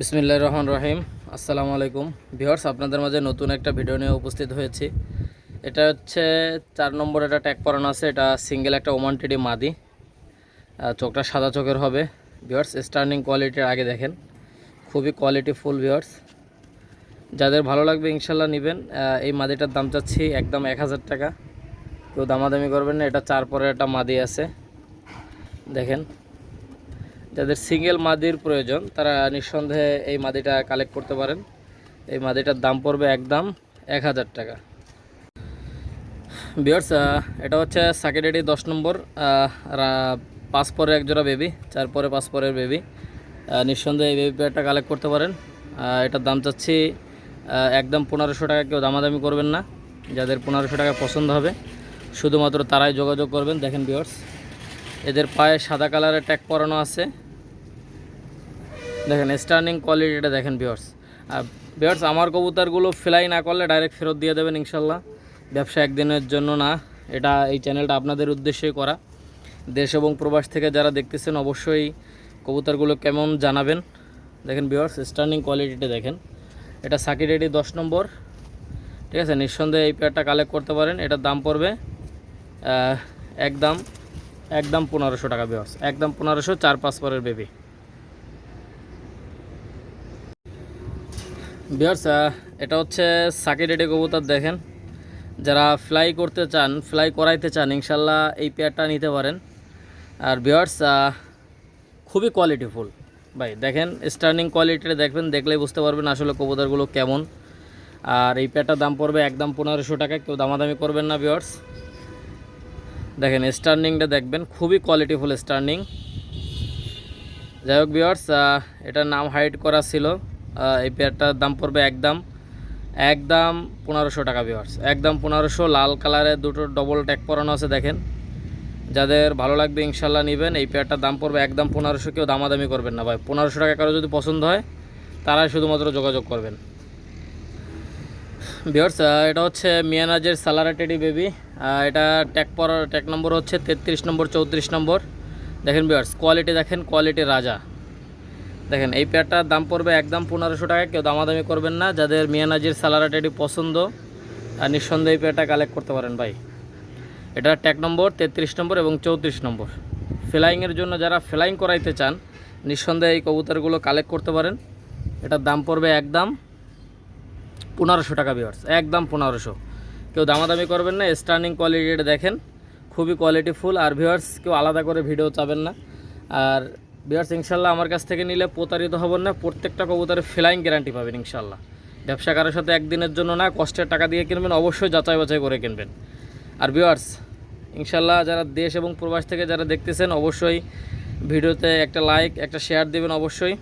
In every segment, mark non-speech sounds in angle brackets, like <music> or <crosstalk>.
বিসমিল্লাহ রহমান রহিম। আসসালামু আলাইকুম। ভিউয়ার্স, আপনাদের মাঝে নতুন একটা ভিডিও নিয়ে উপস্থিত হয়েছি। এটা হচ্ছে চার নম্বর একটা ট্যাগ পরানো আছে। এটা সিঙ্গেল একটা ওমান টিডি মাদি। চোখটা সাদা চোখের হবে। ভিউয়ার্স, স্টার্নিং কোয়ালিটির আগে দেখেন। খুবই কোয়ালিটি ফুল ভিউয়ার্স। যাদের ভালো লাগবে ইনশাল্লাহ নেবেন। এই মাদিটার দাম চাচ্ছি একদম এক হাজার টাকা। কেউ দামাদামি করবেন না। এটা চার পরের একটা মাদি আছে। দেখেন যাদের সিঙ্গেল মাদির প্রয়োজন, তারা নিঃসন্দেহে এই মাদিটা কালেক্ট করতে পারেন। এই মাদিটার দাম পড়বে একদম এক হাজার টাকা। বিয়ার্স এটা হচ্ছে সাকেডেডি দশ নম্বর পাঁচ পরে এক জোড়া বেবি চার পরে পাঁচ পরের বেবি নিঃসন্দেহে এই বেবি পেয়ারটা কালেক্ট করতে পারেন। এটার দাম চাচ্ছি একদম পনেরোশো টাকা, কেউ দামাদামি করবেন না। যাদের পনেরোশো টাকা পছন্দ হবে, শুধুমাত্র তারাই যোগাযোগ করবেন। দেখেন বিয়ার্স এদের পায়ে সাদা কালারের ট্যাগ পরানো আছে। দেখেন স্টার্নিং কোয়ালিটিটা দেখেন বিয়ার্স আর বিয়ার্স আমার কবুতরগুলো ফ্লাই না করলে ডাইরেক্ট ফেরত দিয়ে দেবেন ইনশাল্লাহ। ব্যবসা একদিনের জন্য না, এটা এই চ্যানেলটা আপনাদের উদ্দেশ্যেই করা। দেশ এবং প্রবাস থেকে যারা দেখতেছেন, অবশ্যই কবুতরগুলো কেমন জানাবেন। দেখেন বিয়ার্স স্টার্নিং কোয়ালিটিটা দেখেন। এটা সাকির রেডি দশ নম্বর। ঠিক আছে, নিঃসন্দেহে এই পেয়ারটা কালেক্ট করতে পারেন। এটার দাম পড়বে একদম একদম পনেরোশো টাকা বিয়ার্স একদম পনেরোশো, চার পাঁচ পরের বেবি বিয়ার্স এটা হচ্ছে রেডি কবুতর দেখেন। যারা ফ্লাই করতে চান ফ্লাই করাইতে চান, ইনশাল্লাহ এই পেয়ারটা নিতে পারেন। আর বিয়ার্স খুবই কোয়ালিটিফুল ভাই, দেখেন স্টার্নিং কোয়ালিটিটা দেখবেন, দেখলেই বুঝতে পারবেন আসলে কবুতরগুলো কেমন। আর এই পেয়ারটার দাম পড়বে একদম পনেরোশো টাকা কেউ দামাদামি করবেন না বিয়ার্স দেখেন স্টার্নিংটা দেখবেন, খুবই কোয়ালিটিফুল স্টার্নিং যাই হোক বিয়ার্স এটার নাম হাইড করা ছিল। এই পেয়ারটার দাম পড়বে একদম একদম পনেরোশো টাকা বিয়ার্স একদম পনেরোশো, লাল কালারের দুটো ডবল ট্যাগ পরানো আছে, দেখেন। যাদের ভালো লাগবে ইনশাল্লাহ নেবেন, এই পেয়ারটার দাম পড়বে একদম পনেরোশো, কেউ দামাদামি করবেন না ভাই। পনেরোশো টাকা কারও যদি পছন্দ হয়, তারাই শুধুমাত্র যোগাযোগ করবেন। বিয়ার্স এটা হচ্ছে মিয়ানাজের সালারাটেডি বেবি এটা ট্যাগ পর ট্যাগ নম্বর হচ্ছে তেত্রিশ নম্বর, চৌত্রিশ নম্বর। দেখেন বিয়ার্স কোয়ালিটি দেখেন কোয়ালিটি রাজা। দেখেন, এই পেয়ারটার দাম পড়বে একদম পনেরোশো টাকা, কেউ দামাদামি করবেন না। যাদের মিয়ানাজির সালারাটেডি পছন্দ আর নিঃসন্দেহে এই পেয়ারটা কালেক্ট করতে পারেন ভাই। এটা ট্যাগ নম্বর তেত্রিশ নম্বর এবং চৌত্রিশ নম্বর ফ্লাইংয়ের জন্য যারা ফ্লাইং করাইতে চান, নিঃসন্দেহে এই কবুতরগুলো কালেক্ট করতে পারেন। এটার দাম পড়বে একদম পনেরোশো টাকা বিয়ার্স একদম পনেরোশো। কেউ দামাদামি করবেন না স্টার্নিং কোয়ালিটিটা দেখেন। খুবই কোয়ালিটি ফুল আর ভিউয়ার্স কেউ আলাদা করে ভিডিও চাবেন না। আর ভিউয়ার্স ইনশাল্লাহ আমার কাছ থেকে নিলে প্রতারিত হবেন না। প্রত্যেকটা কবুতরে ফ্লাইং গ্যারান্টি পাবেন ইনশাল্লাহ। ব্যবসা কারোর সাথে একদিনের জন্য না, কষ্টের টাকা দিয়ে কিনবেন, অবশ্যই যাচাই বাছাই করে কিনবেন। আর ভিউয়ার্স ইনশাল্লাহ যারা দেশ এবং প্রবাস থেকে যারা দেখতেছেন, অবশ্যই ভিডিওতে একটা লাইক একটা শেয়ার দেবেন অবশ্যই।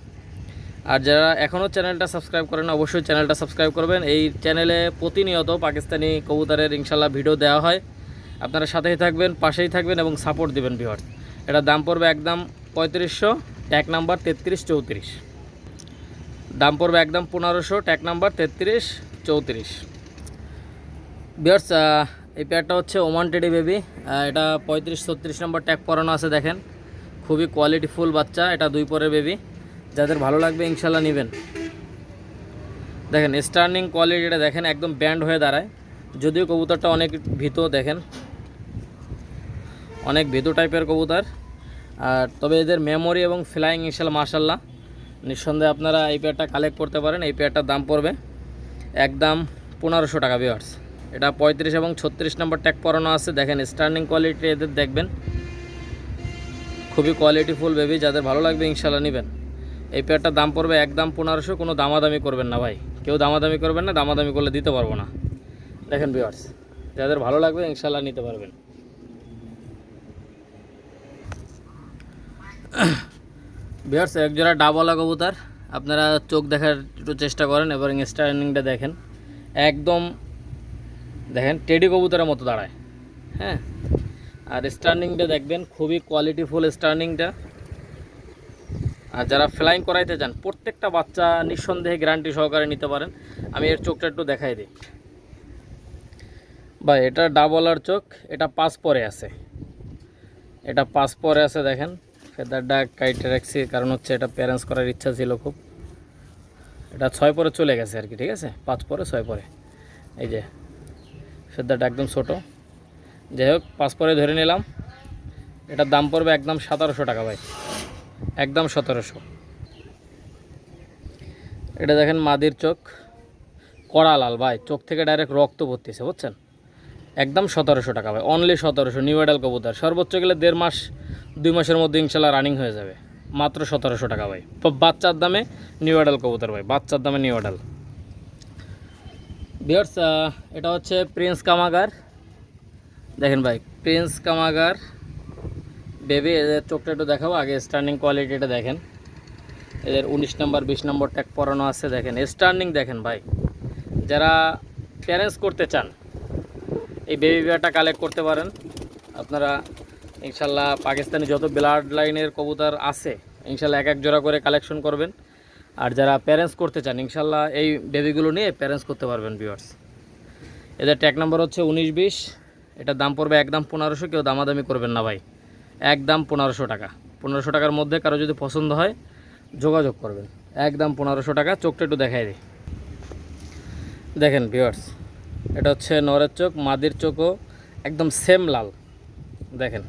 আর যারা এখনও চ্যানেলটা সাবস্ক্রাইব করেন, অবশ্যই চ্যানেলটা সাবস্ক্রাইব করবেন। এই চ্যানেলে প্রতিনিয়ত পাকিস্তানি কবুতরের ইনশাল্লাহ ভিডিও দেওয়া হয়। আপনারা সাথেই থাকবেন, পাশেই থাকবেন এবং সাপোর্ট দিবেন ভিওয়ার এটার দাম পড়বে একদম পঁয়ত্রিশশো, ট্যাগ নাম্বার তেত্রিশ, চৌত্রিশ। দাম পড়বে একদম পনেরোশো, ট্যাগ নাম্বার তেত্রিশ, চৌত্রিশ। বিয়ার্স এই পেয়ারটা হচ্ছে ওমান টেডি বেবি এটা পঁয়ত্রিশ, ছত্রিশ নম্বর ট্যাগ পরানো আছে, দেখেন। খুবই কোয়ালিটিফুল বাচ্চা, এটা দুই পরের বেবি যাদের ভালো লাগবে, ইনশাল্লাহ নেবেন। দেখেন স্টার্নিং কোয়ালিটিটা দেখেন, একদম ব্যান্ড হয়ে দাঁড়ায়। যদিও কবুতরটা অনেক ভীত, দেখেন। অনেক ভীতু টাইপের কবুতর। আর তবে এদের মেমোরি এবং ফ্লাইং ইনশাল্লাহ মার্শাল্লাহ নিঃসন্দেহে আপনারা এই পেয়ারটা কালেক্ট করতে পারেন, এই পেয়ারটার দাম পড়বে একদম পনেরোশো টাকা বিয়ার্স এটা পঁয়ত্রিশ এবং ছত্রিশ নম্বর ট্যাগ পরানো আছে। দেখেন স্টার্নিং কোয়ালিটি এদের দেখবেন। খুবই কোয়ালিটিফুল বেবি যাদের ভালো লাগবে ইনশাল্লাহ নেবেন। এই পেয়ারটার দাম পড়বে একদম পনেরোশো, কোনো দামাদামি করবেন না ভাই। কেউ দামাদামি করবেন না, দামাদামি করলে দিতে পারব না। দেখেন বিয়ার্স যাদের ভালো লাগবে ইনশাল্লাহ নিতে পারবেন। বিয়ার্স একজোড়া ডাবলা কবুতর আপনারা চোখ দেখার একটু চেষ্টা করেন এবং স্টার্নিংটা দেখেন। একদম, দেখেন টেডি কবুতরের মতো দাঁড়ায়। হ্যাঁ? আর স্টার্নিংটা দেখবেন, খুবই কোয়ালিটিফুল স্টার্নিংটা আর যারা ফ্লাইং করাইতে চান, প্রত্যেকটা বাচ্চা নিঃসন্দেহে গ্যারান্টি সহকারে নিতে পারেন। আমি এর চোখটা একটু দেখাই দিই। বা এটা ডাবলার চোখ, এটা পাস পরে আছে। এটা পাস পরে আছে, দেখেন। ফেদারটা কাইটে রাখছি, কারণ হচ্ছে এটা প্যারেন্টস করার ইচ্ছা ছিল খুব। এটা ছয় পরে চলে গেছে আর কি, ঠিক আছে? পাঁচ পরে, ছয় পরে। এই যে, ফেদারটা একদম ছোট। যাই হোক, পাঁচ পরে ধরে নিলাম। এটার দাম পড়বে একদম সতেরোশো টাকা ভাই। একদম সতেরোশো। এটা দেখেন মাদির চোখ। কড়া লাল ভাই, চোখ থেকে ডাইরেক্ট রক্ত পড়তেছে, বুঝছেন? একদম সতেরোশো টাকা ভাই অনলি সতেরোশো নিউ এডাল কবুতর। সর্বোচ্চ গেলে দেড় মাস দুই মাসের মধ্যে ইনশাল্লাহ রানিং হয়ে যাবে। মাত্র সতেরোশো টাকা ভাই। বাচ্চার দামে নিউ এডাল কবুতর ভাই, বাচ্চার দামে নিউ এডাল বিয়ার্স এটা হচ্ছে প্রিন্স কামাগার দেখেন ভাই প্রিন্স কামাগার বেবি এদের চোখটা একটু দেখাবো আগে স্টার্নিং কোয়ালিটিটা দেখেন। এদের উনিশ নম্বর, বিশ নম্বর ট্যাগ পরানো আছে, দেখেন। স্টার্নিং দেখেন ভাই। যারা প্যারেন্টস করতে চান, এই বেবি বিয়ারটা কালেক্ট করতে পারেন। আপনারা ইনশাল্লাহ পাকিস্তানি যত ব্লাড লাইনের কবুতর আছে, ইনশাল্লাহ এক এক জোড়া করে কালেকশন করবেন। আর যারা প্যারেন্টস করতে চান, ইনশাল্লাহ এই বেবিগুলো নিয়ে প্যারেন্টস করতে পারবেন ভিউয়ার্স এদের ট্যাগ নম্বর হচ্ছে উনিশ বিশ। এটার দাম পড়বে একদম পনেরোশো, কেউ দামাদামি করবেন না ভাই। একদম পনেরোশো টাকা। পনেরোশো টাকার মধ্যে কারও যদি পছন্দ হয়, যোগাযোগ করবেন। একদম পনেরোশো টাকা। চোখটা একটু দেখাই দিই। দেখেন ভিউয়ার্স এটা হচ্ছে নরের চোখ, মাদির চোখও একদম সেম লাল। দেখেন।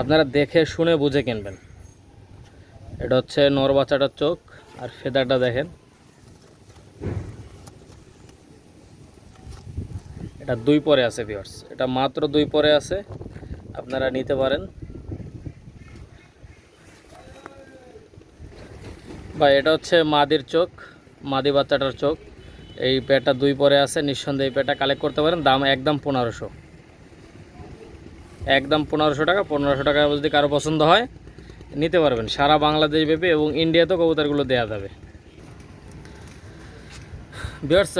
আপনারা দেখে শুনে বুঝে কিনবেন। এটা হচ্ছে নর বাচ্চাটার চোখ আর ফেদারটা দেখেন। এটা দুই পরে আছে ভিউয়ার্স এটা মাত্র দুই পরে আছে। আপনারা নিতে পারেন। বা এটা হচ্ছে মাদির চোখ, মাদি বাচ্চাটার চোখ। এই পেটা দুই পরে আছে, নিঃসন্দেহে এই পেটা কালেক্ট করতে পারেন। দাম একদম পনেরোশো। একদম পনেরোশো টাকা পনেরোশো টাকা যদি কারও পছন্দ হয়, নিতে পারবেন। সারা বাংলাদেশ ব্যাপী এবং ইন্ডিয়াতেও কবুতরগুলো দেওয়া যাবে। বিয়ার্স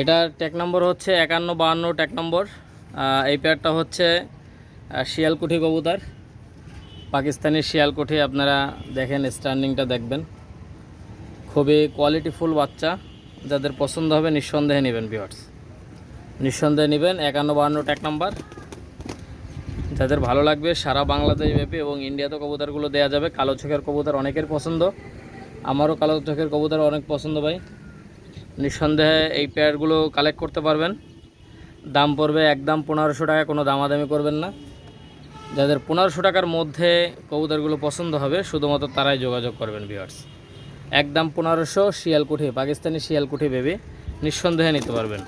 এটার ট্যাক নম্বর হচ্ছে একান্ন, বাহান্ন ট্যাক নম্বর এই পেয়ারটা হচ্ছে শিয়ালকুঠি কবুতর। পাকিস্তানি শিয়ালকুঠি, আপনারা দেখেন স্ট্যান্ডিংটা দেখবেন। খুবই কোয়ালিটিফুল বাচ্চা। যাদের পছন্দ হবে, নিঃসন্দেহে নেবেন বিয়ার্স নিঃসন্দেহে নেবেন একান্ন বাহান্ন ট্যাগ নাম্বার। যাদের ভালো লাগবে, সারা বাংলাদেশ ব্যাপী এবং ইন্ডিয়াতে কবুতরগুলো দেওয়া যাবে। কালো চোখের কবুতর অনেকের পছন্দ। আমারও কালো চোখের কবুতর অনেক পছন্দ ভাই। নিঃসন্দেহে এই পেয়ারগুলো কালেক্ট করতে পারবেন। দাম পড়বে একদম পনেরোশো টাকা, কোনো দামাদামি করবেন না। যাদের পনেরোশো টাকার মধ্যে কবুতরগুলো পছন্দ হবে, শুধুমাত্র তারাই যোগাযোগ করবেন ভিউয়ার্স একদম পনেরোশো শিয়ালকুঠি, পাকিস্তানি শিয়ালকুঠি বেবি নিঃসন্দেহে নিতে পারবেন।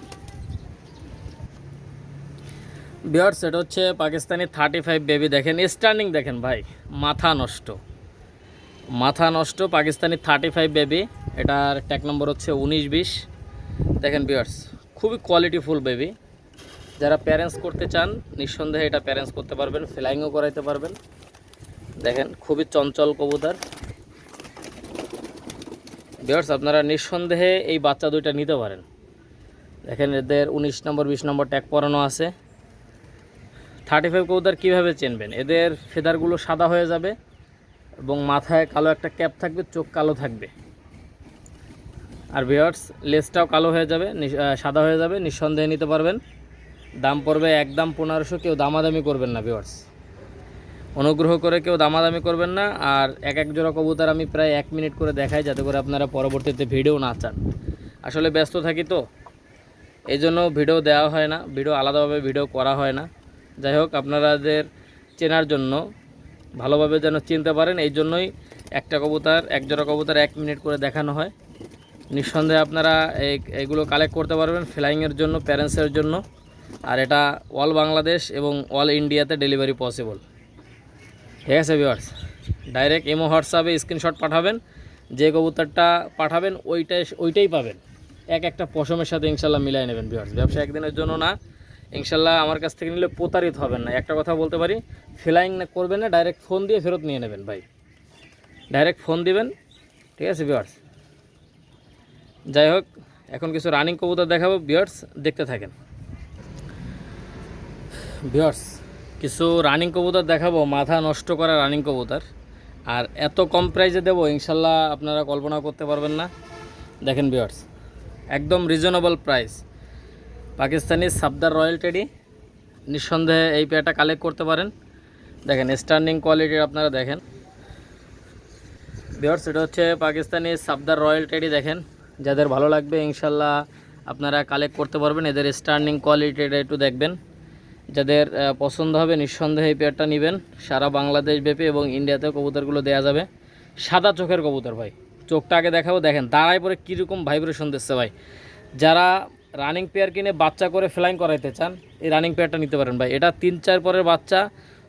বিয়ার্স, এটা হচ্ছে পাকিস্তানি থার্টি ফাইভ বেবি দেখেন স্ট্যান্ডিং দেখেন ভাই, মাথা নষ্ট। মাথা নষ্ট পাকিস্তানি থার্টি ফাইভ বেবি, এটার ট্যাগ নম্বর হচ্ছে উনিশ বিশ। দেখেন বিয়ার্স, খুবই কোয়ালিটিফুল বেবি যারা প্যারেন্টস করতে চান, নিঃসন্দেহে এটা প্যারেন্টস করতে পারবেন ফ্লাইংও করাইতে পারবেন। দেখেন, খুবই চঞ্চল কবুতর। বিয়ার্স, আপনারা নিঃসন্দেহে এই বাচ্চা দুইটা নিতে পারেন। দেখেন এদের উনিশ নম্বর, বিশ নম্বর ট্যাগ পরানো আছে। থার্টি ফাইভ কবুতর কীভাবে চিনবেন? এদের ফেদারগুলো সাদা হয়ে যাবে এবং মাথায় কালো একটা ক্যাপ থাকবে, চোখ কালো থাকবে। আর বিয়ার্স লেসটাও কালো হয়ে যাবে সাদা হয়ে যাবে, নিঃসন্দেহে নিতে পারবেন। দাম পড়বে একদম পনেরোশো, কেউ দামাদামি করবেন না বিয়ার্স অনুগ্রহ করে কেউ দামাদামি করবেন না, আর এক এক জোড়া কবুতর আমি প্রায় এক মিনিট করে দেখাই, যাতে করে আপনারা পরবর্তীতে ভিডিও না চান। আসলে ব্যস্ত থাকি তো এই জন্য ভিডিও দেওয়া হয় না, ভিডিও আলাদাভাবে ভিডিও করা হয় না। যাই হোক আপনাদের চেনার জন্য, ভালোভাবে যেন চিনতে পারেন, এই জন্যই একটা কবুতর, এক জোড়া কবুতর এক মিনিট করে দেখানো হয়। নিঃসন্দেহে আপনারা এগুলো কালেক্ট করতে পারবেন ফ্লাইংয়ের জন্য প্যারেন্টসের জন্য। আর এটা অল বাংলাদেশ এবং অল ইন্ডিয়াতে ডেলিভারি পসিবল ঠিক আছে ভিওয়ার্স ডাইরেক্ট এমো হোয়াটসঅ্যাপে স্ক্রিনশট পাঠাবেন, যে কবুতরটা পাঠাবেন, ওইটাই ওইটাই পাবেন। এক একটা পশমের সাথে ইনশাল্লাহ মিলাই নেবেন ভিওয়ার্স ব্যবসা একদিনের জন্য না ইনশাল্লাহ আমার কাছ থেকে নিলে প্রতারিত হবেন না। একটা কথা বলতে পারি, ফ্লাইং না করবেন না ডাইরেক্ট ফোন দিয়ে ফেরত নিয়ে নেবেন ভাই। ডাইরেক্ট ফোন দিবেন, ঠিক আছে ভিওয়ার্স যাই হোক, এখন কিছু রানিং কবুতর দেখাবো বিয়ার্স দেখতে থাকেন। বিয়ার্স কিছু রানিং কবুতর দেখাবো, মাথা নষ্ট করা রানিং কবুতর। আর এত কম প্রাইজে দেবো, ইনশাল্লাহ আপনারা কল্পনা করতে পারবেন না। দেখেন বিয়ার্স একদম রিজনেবল প্রাইস পাকিস্তানি সাবদার রয়্যাল টেডি, নিঃসন্দেহে এই পেয়ারটা কালেক্ট করতে পারেন। দেখেন স্ট্যান্ডিং কোয়ালিটির আপনারা দেখেন। বিয়ার্স এটা হচ্ছে পাকিস্তানি সাবদার রয়্যাল টেডি, দেখেন। যাদের ভালো লাগবে, ইনশাল্লাহ আপনারা কালেক্ট করতে পারবেন। এদের স্টার্নিং কোয়ালিটিটা একটু দেখবেন। যাদের পছন্দ হবে, নিঃসন্দেহে এই পেয়ারটা নেবেন। সারা বাংলাদেশ ব্যাপী এবং ইন্ডিয়াতেও কবুতরগুলো দেওয়া যাবে। সাদা চোখের কবুতর, ভাই। চোখটা আগে দেখাবো। দেখেন, দাঁড়ায় পরে কীরকম ভাইব্রেশন দিচ্ছে, ভাই। যারা রানিং পেয়ার কিনে বাচ্চা করে ফ্লাইং করাইতে চান, এই রানিং পেয়ারটা নিতে পারেন ভাই। এটা তিন চার পরের বাচ্চা,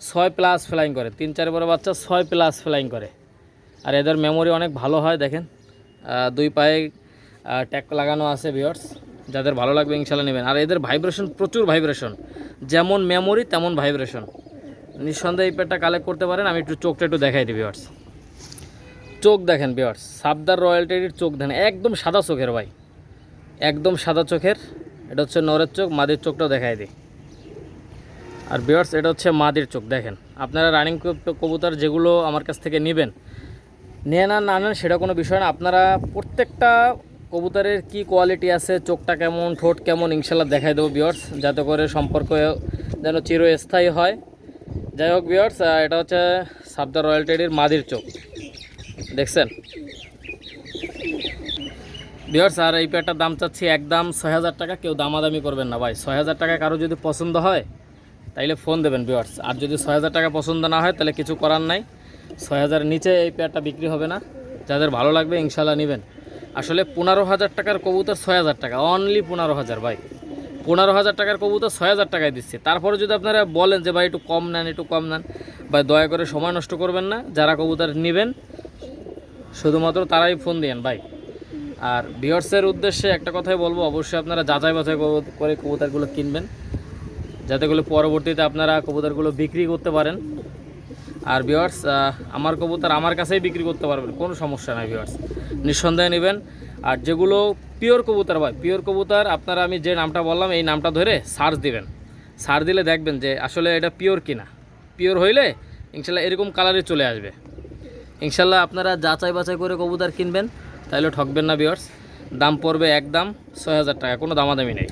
ছয় প্লাস ফ্লাইং করে। তিন চার পরের বাচ্চা, ছয় প্লাস ফ্লাইং করে। আর এদের মেমোরি অনেক ভালো হয়, দেখেন। দুই পায়ে ট্যাক লাগানো আছে ভিওর্স যাদের ভালো লাগবে ইনশাল্লাহ নেবেন। আর এদের ভাইব্রেশন প্রচুর ভাইব্রেশন যেমন মেমোরি তেমন ভাইব্রেশন নিঃসন্দেহে এই পেটটা কালেক্ট করতে পারেন। আমি একটু চোখটা একটু দেখাই দিই ভিওর্স চোখ দেখেন ভিওর্স সাবদার রয়্যালটির চোখ দেখেন। একদম সাদা চোখের ভাই। একদম সাদা চোখের, এটা হচ্ছে নরের চোখ, মাদির চোখটাও দেখাই দিই। আর বিয়ার্স এটা হচ্ছে মাদির চোখ, দেখেন। আপনারা রানিং কবুতর যেগুলো আমার কাছ থেকে নেবেন, নেন আর না নেন, সেটা কোনো বিষয় না। আপনারা প্রত্যেকটা কবুতরের কি কোয়ালিটি আছে, চোখটা কেমন, ঠোঁট কেমন, ইনশাল্লাহ দেখাই দেবো বিয়ার্স যাতে করে সম্পর্ক যেন চিরস্থায়ী হয়। যাই হোক বিয়ার্স এটা হচ্ছে সাবদা রয়্যাল টেডির মাদির চোখ, দেখছেন? বিয়ার্স আর এই পেয়ারটার দাম চাচ্ছি একদম ছয় হাজার টাকা। কেউ দামাদামি করবেন না ভাই। ছয় হাজার টাকা কারও যদি পছন্দ হয়, তাইলে ফোন দেবেন বিয়ার্স আর যদি ছয় হাজার টাকা পছন্দ না হয় তাহলে কিছু করার নাই। ছয় হাজার নিচে এই পেয়ারটা বিক্রি হবে না। যাদের ভালো লাগবে ইনশাল্লাহ নেবেন। আসলে পনেরো হাজার টাকার কবুতর ছয় হাজার টাকা। অনলি পনেরো হাজার ভাই। পনেরো হাজার টাকার কবুতর ছয় হাজার টাকায় দিচ্ছে। তারপরে যদি আপনারা বলেন যে, ভাই, একটু কম নেন, একটু কম নেন। ভাই, দয়া করে সময় নষ্ট করবেন না। যারা কবুতর নেবেন, শুধুমাত্র তারাই ফোন দিয়েন, ভাই। আর ভিওর্সের উদ্দেশ্যে একটা কথাই বলব, অবশ্যই আপনারা যাচাই বাছাই করে কবুতরগুলো কিনবেন। যাতে করে পরবর্তীতে আপনারা কবুতরগুলো বিক্রি করতে পারেন। আর ভিওয়ার্স আমার কবুতর আমার কাছেই বিক্রি করতে পারবেন, কোনো সমস্যা নাই ভিওয়ার্স নিঃসন্দেহে নেবেন। আর যেগুলো পিওর কবুতর ভাই পিওর কবুতর আপনারা আমি যে নামটা বললাম, এই নামটা ধরে সার্চ দিবেন। সার্চ দিলে দেখবেন যে আসলে এটা পিওর কিনা। পিওর হইলে ইনশাল্লাহ এরকম কালারে চলে আসবে। ইনশাল্লাহ আপনারা যাচাই বাছাই করে কবুতর কিনবেন। তাহলে ঠকবেন না বিয়ার্স দাম পড়বে একদম ছয় হাজার টাকা, কোনো দামাদামি নেই।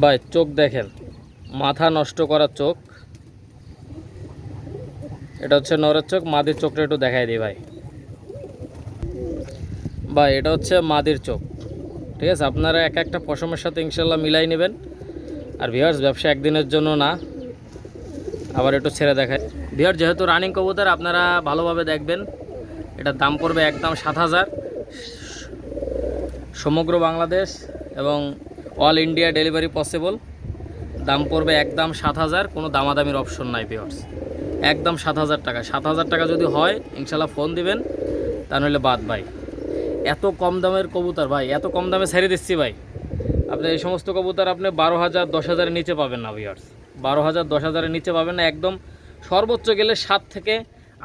ভাই, চোখ দেখেন, মাথা নষ্ট করার চোখ। এটা হচ্ছে নরের চোখ, মাদির চোখটা একটু দেখাই দিই ভাই। ভাই, এটা হচ্ছে মাদির চোখ। ঠিক আছে, আপনারা এক একটা পশমের সাথে ইনশাল্লাহ মিলাই নেবেন। আর ভিওয়ার্স ব্যবসা একদিনের জন্য না। আবার একটু ছেড়ে দেখায় বিহার যেহেতু রানিং কবুতর, আপনারা ভালোভাবে দেখবেন। এটার দাম পড়বে একদম সাত হাজার। সমগ্র বাংলাদেশ এবং অল ইন্ডিয়া ডেলিভারি পসিবল। দাম পড়বে একদম সাত হাজার, কোনো দামাদামির অপশন নাই বিহার্স একদম সাত হাজার টাকা। সাত হাজার টাকা যদি হয় ইনশাল্লাহ ফোন দিবেন, তা নইলে বাদ ভাই। এত কম দামের কবুতর ভাই, এত কম দামে ছেড়ে দিচ্ছি ভাই। আপনি এই সমস্ত কবুতর আপনি বারো হাজার, দশ হাজারের নিচে পাবেন না ভিউয়ার্স বারো হাজার, দশ হাজারের নিচে পাবেন না, একদম সর্বোচ্চ গেলে সাত থেকে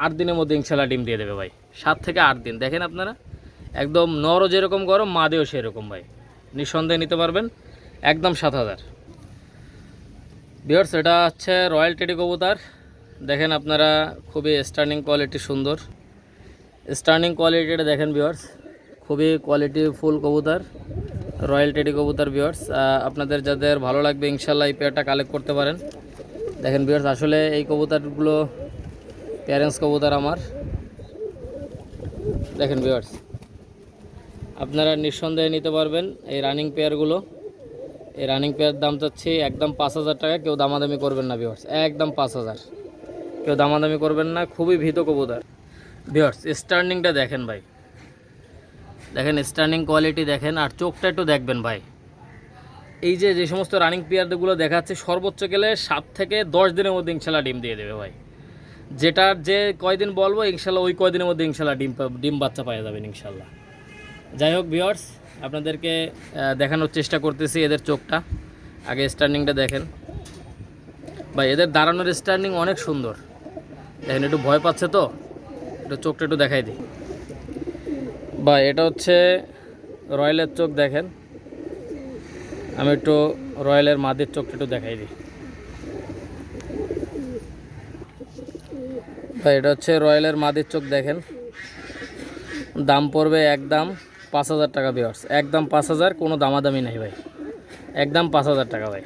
আট দিনের মধ্যে ইনশাল্লাহ ডিম দিয়ে দেবে ভাই। সাত থেকে আট দিন, দেখেন আপনারা। একদম নরও যেরকম গরম, মাদেও সেরকম ভাই। নিঃসন্দেহে নিতে পারবেন, একদম সাত হাজার। ভিউয়ার্স এটা হচ্ছে রয়্যাল টেডি কবুতার। দেখেন আপনারা, খুবই স্টার্নিং কোয়ালিটি সুন্দর। স্টার্নিং কোয়ালিটিটা দেখেন ভিউয়ার্স খুবই কোয়ালিটি ফুল কবুতার রয়্যাল টেডি কবুতার ভিউয়ার্স আপনাদের যাদের ভালো লাগবে ইনশাল্লাহ এই পেয়ারটা কালেক্ট করতে পারেন। দেখেন ভিউয়ার্স আসলে এই কবুতারগুলো প্যারেন্টস কবুতার আমার। দেখেন ভিউয়ার্স আপনারা নিঃসন্দেহে নিতে পারবেন এই রানিং পেয়ারগুলো এই রানিং পেয়ার দাম চাচ্ছি একদম পাঁচ হাজার টাকা, কেউ দামাদামি করবেন না ভিউয়ার্স একদম পাঁচ হাজার। কেউ দামাদামি করবেন না, খুবই ভীত কবুতর। ভিউয়ার্স স্টার্নিংটা দেখেন ভাই। দেখেন স্টার্নিং কোয়ালিটি দেখেন, আর চোখটা একটু দেখবেন ভাই। এই যে যে সমস্ত রানিং প্লেয়ারগুলো দেখাচ্ছে, সর্বোচ্চ গেলে সাত থেকে দশ দিনের মধ্যে ইনশাল্লাহ ডিম দিয়ে দেবে ভাই। যেটার যে কয়দিন বলব, ইনশাল্লাহ ওই কয়দিনের মধ্যে ইনশাল্লাহ ডিম ডিম বাচ্চা পাওয়া যাবেন ইনশাল্লাহ। যাই হোক ভিওর্স আপনাদেরকে দেখানোর চেষ্টা করতেছি এদের চোখটা। আগে স্টার্নিংটা দেখেন। বা এদের দাঁড়ানোর স্টার্নিং অনেক সুন্দর। দেখেন, একটু ভয় পাচ্ছে তো? একটু চোখটা একটু দেখাই দিই। বা এটা হচ্ছে রয়্যালের চোখ, দেখেন। আমি একটু রয়্যালের মাদের চোখটা একটু দেখাই দিই। ভাই, এটা হচ্ছে রয়্যালের মাদের চোখ, দেখেন। দাম পড়বে একদম পাঁচ হাজার টাকা বিয়ার্স একদম পাঁচ হাজার, কোনো দামাদামি নাই ভাই। একদম পাঁচ হাজার টাকা ভাই।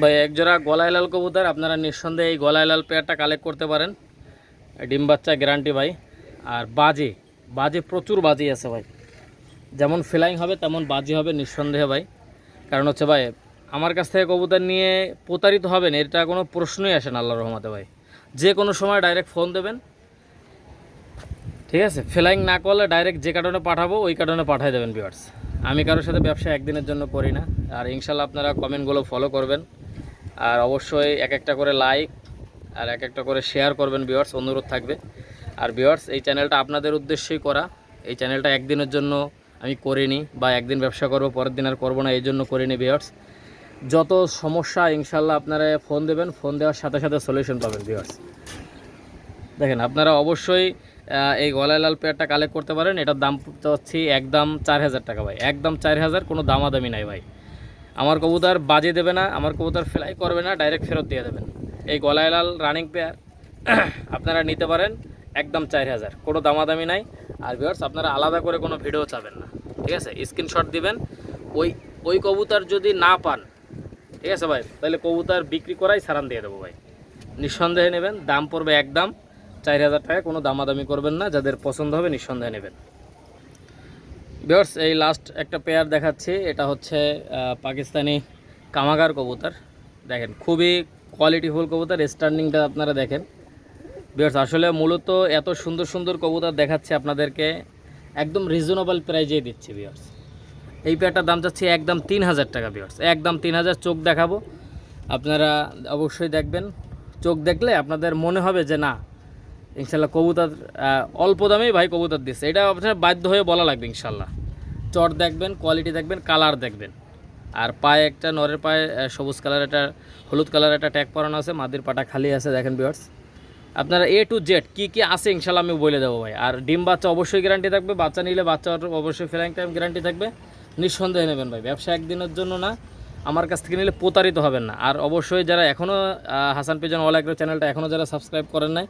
ভাই একজোড়া গলায় লাল কবুতর, আপনারা নিঃসন্দেহে এই গলায় লাল পেয়ারটা কালেক্ট করতে পারেন। ডিম বাচ্চা গ্যারান্টি ভাই। আর বাজি বাজি প্রচুর বাজি আছে ভাই। যেমন ফ্লাইং হবে, তেমন বাজি হবে নিঃসন্দেহে ভাই। কারণ হচ্ছে ভাই, আমার কাছ থেকে কবুতর নিয়ে প্রতারিত হবেন, এটা কোনো প্রশ্নই আসে না আল্লাহ রহমতে ভাই। যে কোনো সময় ডাইরেক্ট ফোন দেবেন। ঠিক আছে? ফ্লাইং না করলে ডাইরেক্ট যে কারণে পাঠাবো, ওই কারণে পাঠিয়ে দেবেন ভিউয়ার্স আমি কারোর সাথে ব্যবসা একদিনের জন্য করি না। আর ইনশাল্লাহ আপনারা কমেন্টগুলো ফলো করবেন। আর অবশ্যই এক একটা করে লাইক আর এক একটা করে শেয়ার করবেন ভিউয়ার্স অনুরোধ থাকবে। আর ভিউয়ার্স এই চ্যানেলটা আপনাদের উদ্দেশ্যেই করা। এই চ্যানেলটা একদিনের জন্য আমি করিনি বা একদিন ব্যবসা করব, পরের দিন আর করব না, এই জন্য করিনি ভিউয়ার্স যত সমস্যা ইনশাল্লাহ আপনারা ফোন দেবেন। ফোন দেওয়ার সাথে সাথে সলিউশন পাবেন ভিউয়ার্স দেখেন, আপনারা অবশ্যই এই গলায় লাল পেয়ারটা কালেক্ট করতে পারেন। এটার দাম চাচ্ছি একদম চার হাজার টাকা ভাই। একদম চার হাজার, কোনো দামাদামি নাই ভাই। আমার কবুতর বাজে দেবে না, আমার কবুতর ফ্লাই করবে না ডাইরেক্ট ফেরত দিয়ে দেবেন। এই গলায় লাল রানিং পেয়ার <clears throat> আপনারা নিতে পারেন, একদম চার হাজার। কোনো দামাদামি নাই। আর ভিউয়ার্স আপনারা আলাদা করে কোনো ভিডিও চাবেন না। ঠিক আছে? স্ক্রিনশট দিবেন। ওই ওই কবুতর যদি না পান, ঠিক আছে ভাই? তাহলে কবুতর বিক্রি করাই সারান দিয়ে দেবো ভাই। নিঃসন্দেহে নেবেন, দাম পড়বে একদম চার হাজার টাকা, কোনো দামাদামি করবেন না, যাদের পছন্দ হবে নিঃসন্দেহে নেবেন। বিয়ার্স এই লাস্ট একটা পেয়ার দেখাচ্ছি, এটা হচ্ছে পাকিস্তানি কামাগার কবুতর। দেখেন, খুবই কোয়ালিটিফুল কবুতর স্ট্যান্ডিংটা আপনারা দেখেন। বিয়ার্স আসলে মূলত এত সুন্দর সুন্দর কবুতর দেখাচ্ছে আপনাদেরকে, একদম রিজনেবল প্রাইজেই দিচ্ছি বিয়ার্স এই পেয়ারটার দাম চাচ্ছি একদম তিন হাজার টাকা বিয়ার্স একদম তিন হাজার চোখ দেখাবো। আপনারা অবশ্যই দেখবেন। চোখ দেখলে আপনাদের মনে হবে যে, না ইনশাল্লাহ কবুতর অল্প দামেই ভাই কবুতর দিচ্ছে। এটা আপনার বাধ্য হয়ে বলা লাগবে ইনশাল্লাহ। চট দেখবেন কোয়ালিটি দেখবেন কালার দেখবেন। আর পায়ে একটা নরের পায়ে সবুজ কালার একটা, হলুদ কালার একটা ট্যাগ পরানো আছে, মাদির পাটা খালি আছে, দেখেন বিয়ার্স আপনারা এ টু জেড কী কী আছে ইনশাল্লাহ আমি বলে দেবো ভাই। আর ডিম বাচ্চা অবশ্যই গ্যারান্টি থাকবে, বাচ্চা নিলে বাচ্চার অবশ্যই ফ্লাইং টাইম গ্যারান্টি থাকবে। নিঃসন্দেহে নেবেন ভাই, ব্যবসা একদিনের জন্য না, আমার কাছ থেকে নিলে প্রতারিত হবেন না। আর অবশ্যই যারা এখনও হাসান পেজন অল অ্যাগ্রো চ্যানেলটা এখনও যারা সাবস্ক্রাইব করেন নাই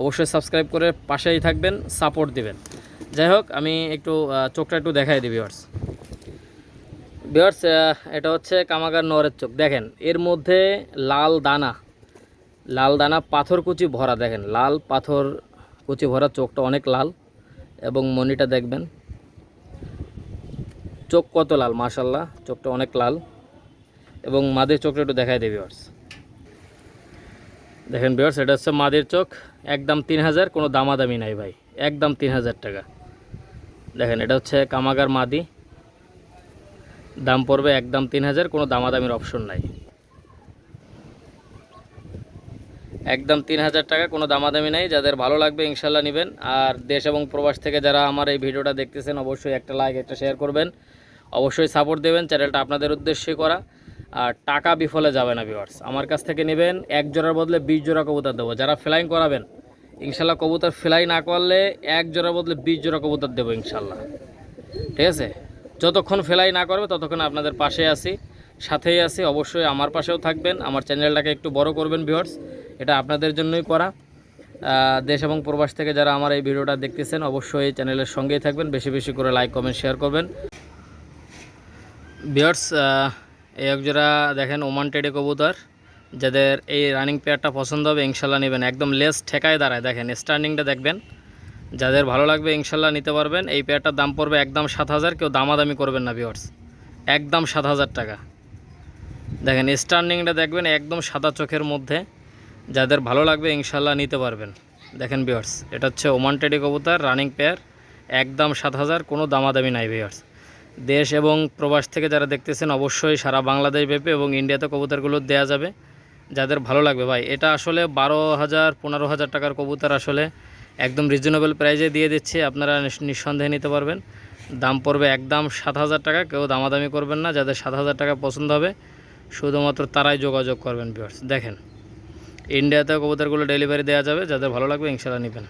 অবশ্যই সাবস্ক্রাইব করে পাশেই থাকবেন সাপোর্ট দিবেন। যাই হোক, আমি একটু চোখটা একটু দেখাই দিই ভিওয়ার্স ভিওয়ার্স এটা হচ্ছে কামাগার নরের চোখ। দেখেন, এর মধ্যে লাল দানা লাল দানা পাথর কুচি ভরা, দেখেন। লাল পাথর কুচি ভরা চোখটা অনেক লাল, এবং মনিটা দেখবেন। চোখ কত লাল মাশাল্লাহ চোখটা অনেক লাল। এবং মাদের চোখটা একটু দেখাই দেবে ভিওয়ার্স দেখেন ভিওয়ার্স এটা হচ্ছে মাদের চোখ। একদম তিন হাজার, কোনো দামাদামি নাই ভাই। একদম তিন হাজার টাকা। দেখেন, এটা হচ্ছে কামাগার মাদি। দাম পড়বে একদম তিন হাজার, কোনো দামাদামির অপশন নাই। একদম তিন হাজার টাকা, কোনো দামাদামি নাই। যাদের ভালো লাগবে ইনশাল্লাহ নেবেন। আর দেশ এবং প্রবাস থেকে যারা আমার এই ভিডিওটা দেখতেছেন, অবশ্যই একটা লাইক একটা শেয়ার করবেন। অবশ্যই সাপোর্ট দেবেন চ্যানেলটা আপনাদের উদ্দেশ্যে করা। আর টাকা বিফলে যাবে না ভিউয়ার্স আমার কাছ থেকে নেবেন এক জোড়ার বদলে বিশ জোড়া কবুতর দেবো। যারা ফ্লাইং করাবেন, ইনশাল্লাহ কবুতর ফ্লাই না করলে এক জোড়ার বদলে বিশ জোড়া কবুতর দেবো ইনশাল্লাহ। ঠিক আছে? যতক্ষণ ফেলাই না করবে, ততক্ষণ আপনাদের পাশে আছি। সাথেই আছি, অবশ্যই আমার পাশেও থাকবেন। আমার চ্যানেলটাকে একটু বড় করবেন ভিউয়ার্স এটা আপনাদের জন্যই করা। দেশ এবং প্রবাস থেকে যারা আমার এই ভিডিওটা দেখতেছেন, অবশ্যই এই চ্যানেলের সঙ্গেই থাকবেন। বেশি বেশি করে লাইক কমেন্ট শেয়ার করবেন। ভিউয়ার্স এই একজোড়া দেখেন ওমান টেডে কবুতর। যাদের এই রানিং পেয়ারটা পছন্দ হবে, ইনশাল্লাহ নেবেন। একদম লেস ঠেকায় দাঁড়ায়। দেখেন স্ট্যান্ডিংটা দেখবেন। যাদের ভালো লাগবে, ইনশাল্লাহ নিতে পারবেন। এই পেয়ারটার দাম পড়বে একদম সাত হাজার, কেউ দামাদামি করবেন না ভিওর্স একদম সাত হাজার টাকা। দেখেন স্ট্যান্ডিংটা দেখবেন একদম সাদা চোখের মধ্যে। যাদের ভালো লাগবে, ইনশাল্লাহ নিতে পারবেন। দেখেন ভিওর্স এটা হচ্ছে ওমান টেডি কবুতর রানিং পেয়ার একদম সাত হাজার, কোনো দামাদামি নাই ভিওর্স দেশ এবং প্রবাস থেকে যারা দেখতেছেন, অবশ্যই সারা বাংলাদেশ ব্যাপী এবং ইন্ডিয়াতে কবুতরগুলো দেওয়া যাবে, যাদের ভালো লাগবে। ভাই, এটা আসলে বারো হাজার, পনেরো হাজার টাকার কবুতর আসলে একদম রিজনেবল প্রাইজে দিয়ে দিচ্ছে। আপনারা নিঃসন্দেহে নিতে পারবেন। দাম পড়বে একদম সাত হাজার টাকা, কেউ দামাদামি করবেন না। যাদের সাত হাজার টাকা পছন্দ হবে, শুধুমাত্র তারাই যোগাযোগ করবেন ভিউয়ার্স দেখেন ইন্ডিয়াতে কবুতরগুলো ডেলিভারি দেওয়া যাবে। যাদের ভালো লাগবে ইনশাল্লাহ নেবেন।